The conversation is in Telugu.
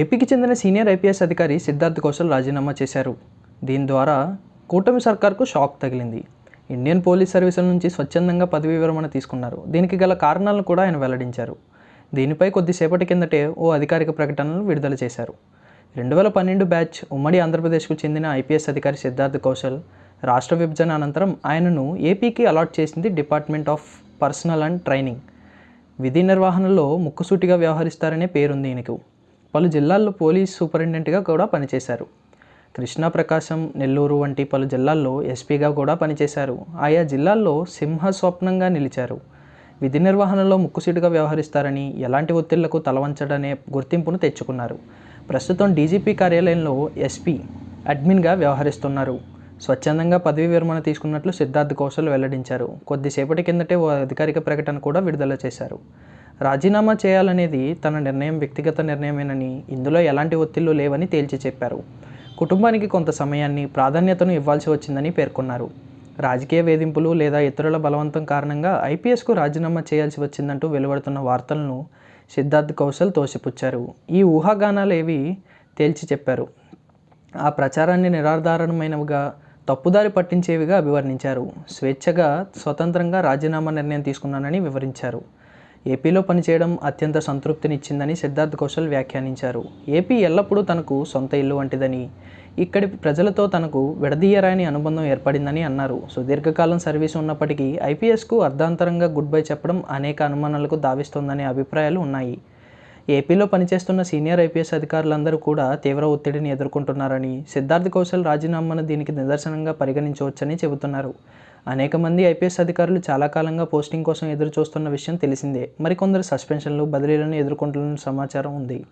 ఏపీకి చెందిన సీనియర్ ఐపీఎస్ అధికారి సిద్ధార్థ్ కౌశల్ రాజీనామా చేశారు. దీని ద్వారా కూటమి సర్కార్కు షాక్ తగిలింది. ఇండియన్ పోలీస్ సర్వీసుల నుంచి స్వచ్ఛందంగా పదవీ విరమణ తీసుకున్నారు. దీనికి గల కారణాలను కూడా ఆయన వెల్లడించారు. దీనిపై కొద్దిసేపటి కిందటే ఓ అధికారిక ప్రకటనను విడుదల చేశారు. రెండు వేల పన్నెండు బ్యాచ్ ఉమ్మడి ఆంధ్రప్రదేశ్కు చెందిన ఐపీఎస్ అధికారి సిద్ధార్థ్ కౌశల్ రాష్ట్ర విభజన అనంతరం ఆయనను ఏపీకి అలాట్ చేసింది department of personnel and training. విధి నిర్వహణలో ముక్కుసూటిగా వ్యవహరిస్తారనే పేరుంది ఈయనకు. పలు జిల్లాల్లో పోలీస్ సూపరింటెండెంట్గా కూడా పనిచేశారు. కృష్ణా ప్రకాశం నెల్లూరు వంటి పలు జిల్లాల్లో ఎస్పీగా కూడా పనిచేశారు. ఆయా జిల్లాల్లో సింహ స్వప్నంగా నిలిచారు. విధి నిర్వహణలో ముక్కుసీటుగా వ్యవహరిస్తారని ఎలాంటి ఒత్తిళ్ళకు తలవంచడనే గుర్తింపును తెచ్చుకున్నారు. ప్రస్తుతం డీజీపీ కార్యాలయంలో ఎస్పీ అడ్మిన్గా వ్యవహరిస్తున్నారు. స్వచ్ఛందంగా పదవీ విరమణ తీసుకున్నట్లు సిద్ధార్థ్ కౌశల్ వెల్లడించారు. కొద్దిసేపటి కిందటే ఓ అధికారిక ప్రకటన కూడా విడుదల చేశారు. రాజీనామా చేయాలనేది తన నిర్ణయం వ్యక్తిగత నిర్ణయమేనని ఇందులో ఎలాంటి ఒత్తిళ్ళు లేవని తేల్చి చెప్పారు. కుటుంబానికి కొంత సమయాన్ని ప్రాధాన్యతను ఇవ్వాల్సి వచ్చిందని పేర్కొన్నారు. రాజకీయ వేధింపులు లేదా ఇతరుల బలవంతం కారణంగా ఐపీఎస్కు రాజీనామా చేయాల్సి వచ్చిందంటూ వెలువడుతున్న వార్తలను సిద్ధార్థ్ కౌశల్ తోసిపుచ్చారు. ఈ ఊహాగానాలు ఏవి తేల్చి చెప్పారు. ఆ ప్రచారాన్ని నిరాధారణమైనవిగా తప్పుదారి పట్టించేవిగా అభివర్ణించారు. స్వేచ్ఛగా స్వతంత్రంగా రాజీనామా నిర్ణయం తీసుకున్నానని వివరించారు. ఏపీలో పనిచేయడం అత్యంత సంతృప్తినిచ్చిందని సిద్ధార్థ్ కౌశల్ వ్యాఖ్యానించారు. ఏపీ ఎల్లప్పుడూ తనకు సొంత ఇల్లు వంటిదని ఇక్కడి ప్రజలతో తనకు విడదీయరాని అనుబంధం ఏర్పడిందని అన్నారు. సుదీర్ఘకాలం సర్వీసు ఉన్నప్పటికీ ఐపీఎస్కు అర్ధాంతరంగా గుడ్ బై చెప్పడం అనేక అనుమానాలకు దావిస్తోందనే అభిప్రాయాలు ఉన్నాయి. ఏపీలో పనిచేస్తున్న సీనియర్ ఐపీఎస్ అధికారులందరూ కూడా తీవ్ర ఒత్తిడిని ఎదుర్కొంటున్నారని సిద్ధార్థ్ కౌశల్ రాజీనామాను దీనికి నిదర్శనంగా పరిగణించవచ్చని చెబుతున్నారు. అనేక మంది ఐపీఎస్ అధికారులు చాలా కాలంగా పోస్టింగ్ కోసం ఎదురు చూస్తున్న విషయం తెలిసిందే. మరికొందరు సస్పెన్షన్లు బదిలీలను ఎదుర్కొంటున్న సమాచారం ఉంది.